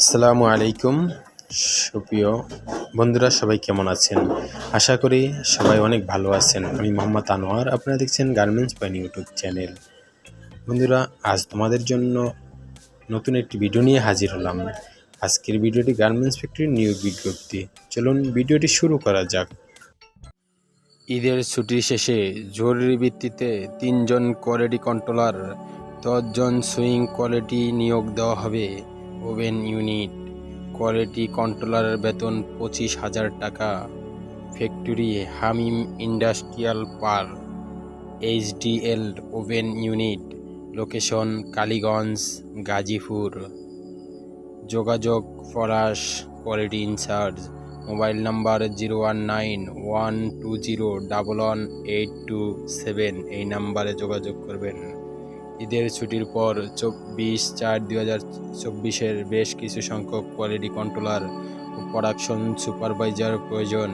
আসসালামু আলাইকুম। সুপ্রিয় বন্ধুরা, সবাই কেমন আছেন? আশা করি সবাই অনেক ভালো আছেন। আমি মোহাম্মদ আনোয়ার। আপনারা দেখছেন গার্মেন্টস পয়েন্ট ইউটিউব চ্যানেল। বন্ধুরা, আজ তোমাদের জন্য নতুন একটি ভিডিও নিয়ে হাজির হলাম। আজকের ভিডিওটি গার্মেন্টস ফ্যাক্টরির নিয়োগ বিজ্ঞপ্তি। চলুন ভিডিওটি শুরু করা যাক। ঈদের ছুটি শেষে জরুরি ভিত্তিতে তিনজন কোয়ালিটি কন্ট্রোলার, দশজন সুইং কোয়ালিটি নিয়োগ দেওয়া হবে। ওভেন ইউনিট, কোয়ালিটি কন্ট্রোলারের বেতন পঁচিশ হাজার টাকা, factory Hamim industrial park, HDL woven unit, location Kaliganj, Gazipur. যোগাযোগ Faras, quality in charge, mobile number zero one nine one two zero double one eight two seven, এই নাম্বারে যোগাযোগ করবেন। ঈদের ছুটির পর চব্বিশ চার দুই হাজার চব্বিশের বেশ কিছু সংখ্যক কোয়ালিটি কন্ট্রোলার ও প্রোডাকশন সুপারভাইজার প্রয়োজন।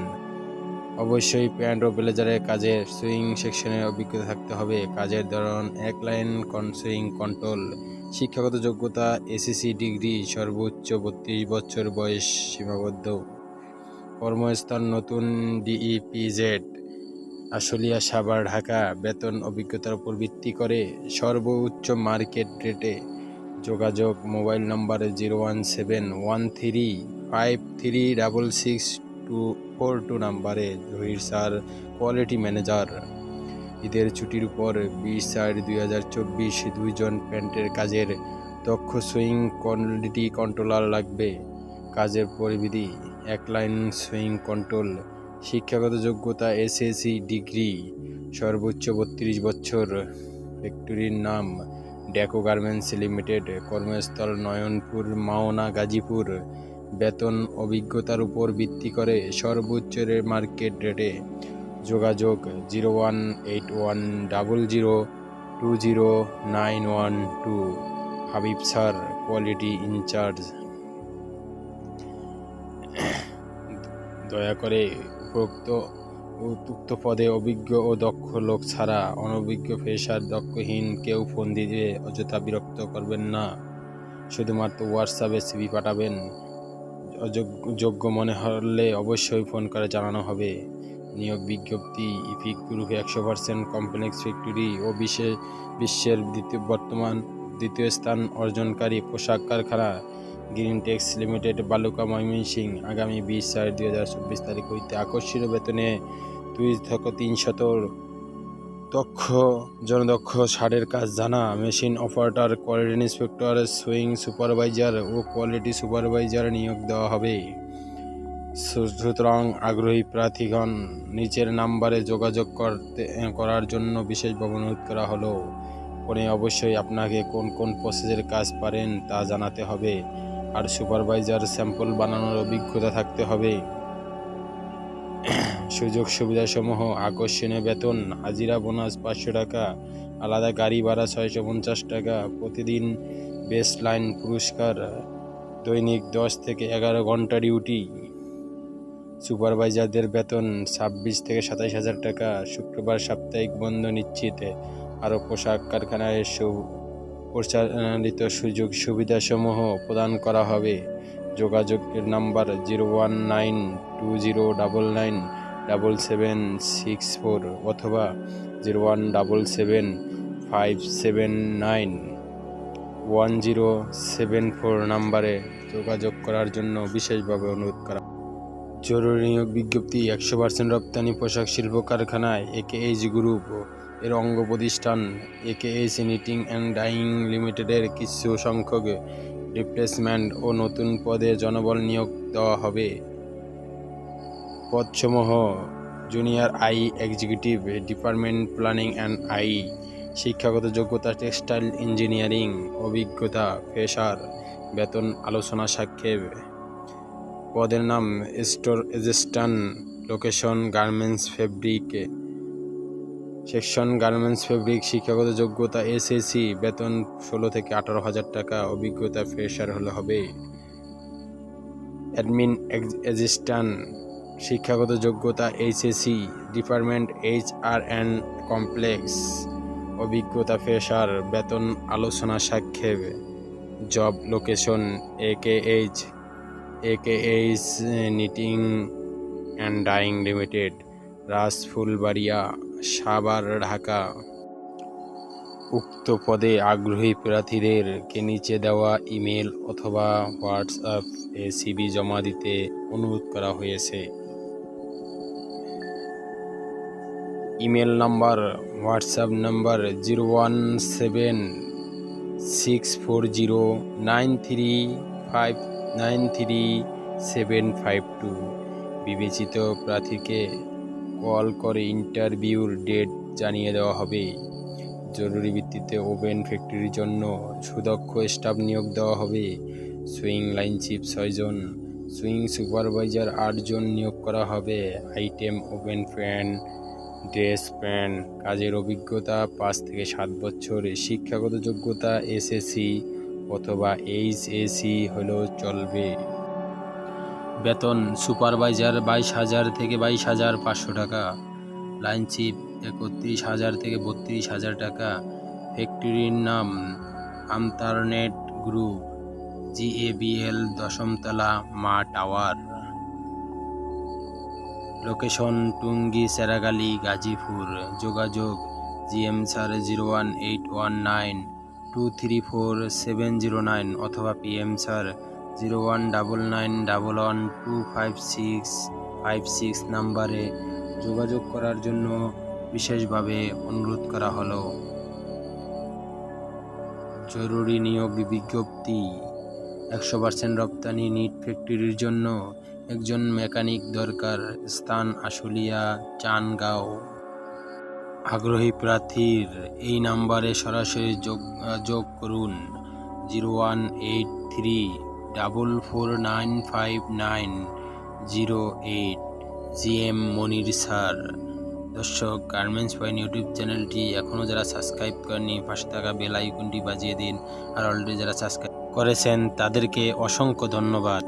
অবশ্যই প্যান্ট ও ব্লেজারের কাজের সুইং সেকশনের অভিজ্ঞতা থাকতে হবে। কাজের ধরন, এক লাইন সুইং কন্ট্রোল শিক্ষাগত যোগ্যতা এসএসসি ডিগ্রি সর্বোচ্চ বত্রিশ বছর বয়স সীমাবদ্ধ। কর্মস্থান নতুন ডিইপিজেড আশুলিয়া, সাভার, ঢাকা বেতন অভিজ্ঞতার উপর ভিত্তি করে সর্বোচ্চ মার্কেট রেটে যোগাযোগ মোবাইল নম্বরে zero one seven one three five three double six two four two নাম্বারে। Zahir sir, quality manager. ঈদের ছুটির উপর বিশ চার দুই হাজার চব্বিশ দুইজন প্যান্টের কাজের দক্ষ সুইং কোয়ালিটি কন্ট্রোলার লাগবে। কাজের পরিবিধি, এক লাইন সুইং কন্ট্রোল। শিক্ষাগত যোগ্যতা, এসএসসি ডিগ্রি, সর্বোচ্চ বত্রিশ বছর। ফ্যাক্টরির নাম ড্যাকো গার্মেন্টস লিমিটেড। কর্মস্থল নয়নপুর, মাওনা, গাজীপুর। বেতন অভিজ্ঞতার উপর ভিত্তি করে সর্বোচ্চ মার্কেট রেটে। যোগাযোগ zero one eight one double zero two zero nine one two. Habib sir, quality in charge. দয়া করে উপরোক্ত উক্ত পদে অভিজ্ঞ ও দক্ষ লোক ছাড়া অনভিজ্ঞ ফেসার দক্ষহীন কেউ ফোন দিয়ে অযথা বিরক্ত করবেন না। শুধুমাত্র হোয়াটসঅ্যাপে সিবি পাঠাবেন। যোগ্য মনে হলে অবশ্যই ফোন করে জানানো হবে। নিয়োগ বিজ্ঞপ্তি, ইপিক গ্রুপে একশো পার্সেন্ট কমপ্লেক্স ফ্যাক্টরি ও বিশেষ বিশ্বের দ্বিতীয় বর্তমান দ্বিতীয় স্থান অর্জনকারী পোশাক কারখানা Green Tex limited, Baluka Mymensingh আগামী বিশ চার দুই হাজার চব্বিশ তারিখ হইতে আকর্ষণীয় বেতনে দুই থেকে তিন শত দক্ষ, জনদক্ষ সারের কাজ জানা। Machine operator, quality inspector, sewing supervisor ও কোয়ালিটি সুপারভাইজার নিয়োগ দেওয়া হবে। সুতরাং আগ্রহী প্রার্থীগণ, নিচের নাম্বারে যোগাযোগ করতে, করার জন্য বিশেষভাবে অনুরোধ করা হলো। ফোনে অবশ্যই আপনাকে কোন কোন প্রসেসের কাজ পারেন তা জানাতে হবে। আর সুপারভাইজার স্যাম্পল বানানোর অভিজ্ঞতা থাকতে হবে। সুযোগ সুবিধাসমূহ, আকর্ষণীয় বেতন, হাজিরা বোনাস পাঁচশো টাকা, আলাদা গাড়ি ভাড়া ছয়শো পঞ্চাশ টাকা, প্রতিদিন বেস্ট লাইন পুরস্কার, দৈনিক দশ থেকে এগারো ঘণ্টা ডিউটি। সুপারভাইজারদের বেতন ছাব্বিশ থেকে সাতাশ হাজার টাকা, শুক্রবার সাপ্তাহিক বন্ধ নিশ্চিত, আরও পোশাক কারখানায় পরিচালিত সুযোগ সুবিধাসমূহ প্রদান করা হবে। যোগাযোগের number zero one nine two zero double nine double seven six four অথবা zero one double seven five seven nine one zero seven four নাম্বারে যোগাযোগ করার জন্য বিশেষভাবে অনুরোধ করা। জরুরি নিয়োগ বিজ্ঞপ্তি একশো পার্সেন্ট রপ্তানি পোশাক শিল্প কারখানায় একে এইচ গ্রুপ এর অঙ্গ প্রতিষ্ঠান একে এইচ নিটিং অ্যান্ড ডাইং লিমিটেডের কিছু সংখ্যক রিপ্লেসমেন্ট ও নতুন পদে জনবল নিয়োগ দেওয়া হবে। পদসমূহ junior I executive, department planning and I, শিক্ষাগত যোগ্যতা, টেক্সটাইল ইঞ্জিনিয়ারিং, অভিজ্ঞতা পেশার বেতন, আলোচনা সাক্ষেপ। পদের নাম store assistant location, garments fabric. Section, garments, fabric, শিক্ষাগত যোগ্যতা, এসএসসি, বেতন ষোলো থেকে আঠারো হাজার টাকা, অভিজ্ঞতা ফ্রেশার হলে হবে। অ্যাডমিন অ্যাসিস্ট্যান্ট শিক্ষাগত যোগ্যতা, HSC, department H R and complex, অভিজ্ঞতা ফ্রেশার, বেতন আলোচনা সাক্ষেপ, job location A K H A K H knitting and dyeing limited, Rajphulbaria. Savar, Dhaka. উক্ত পদে আগ্রহী প্রার্থীদেরকে নিচে দেওয়া ইমেল অথবা হোয়াটসঅ্যাপ এ সিবি জমা দিতে অনুরোধ করা হয়েছে। Email number, WhatsApp number zero one seven six four zero nine three five nine three seven five two. বিবেচিত প্রার্থীকে কল করে ইন্টারভিউর ডেট জানিয়ে দেওয়া হবে। জরুরি ভিত্তিতে ওভেন ফ্যাক্টরির জন্য সুদক্ষ স্টাফ নিয়োগ দেওয়া হবে। সুইং লাইন চিপ ছয়জন, সুইং সুপারভাইজার আটজন নিয়োগ করা হবে। Item woven fan dress pant, কাজের অভিজ্ঞতা, পাঁচ থেকে সাত বছর, শিক্ষাগত যোগ্যতা, এসএসসি অথবা এইচএসসি হলেও চলবে। বেতন সুপারভাইজার বাইশ হাজার থেকে বাইশ হাজার পাঁচশো টাকা, লাইন চিপ একত্রিশ হাজার থেকে বত্রিশ হাজার টাকা, ফ্যাক্টরির নাম আমতারনেট গ্রুপ, জিএবিএল দশমতলা মা টাওয়ার। লোকেশন টুঙ্গি, সেরাগালি, গাজীপুর। যোগাযোগ GM sir zero one eight one nine two three four seven zero nine অথবা PM sir zero one double nine double one two five six five six নাম্বারে যোগাযোগ করার জন্য বিশেষভাবে অনুরোধ করা হলো। জরুরি নিয়োগ বিজ্ঞপ্তি, একশো পার্সেন্ট রপ্তানি নিট ফ্যাক্টরির জন্য একজন মেকানিক দরকার, স্থান আশুলিয়া, চানগাঁও। আগ্রহী প্রার্থীর এই নাম্বারে সরাসরি যোগ যোগ করুন zero one eight three double four nine five nine zero eight G M Monir sir দর্শক গার্মেন্টস পয়েন্ট ইউটিউব চ্যানেলটি এখনও যারা সাবস্ক্রাইব করেনি পাশে থাকা বেল আইকনটি বাজিয়ে দিন। আর অলরেডি যারা সাবস্ক্রাইব করেছেন, তাদেরকে অসংখ্য ধন্যবাদ।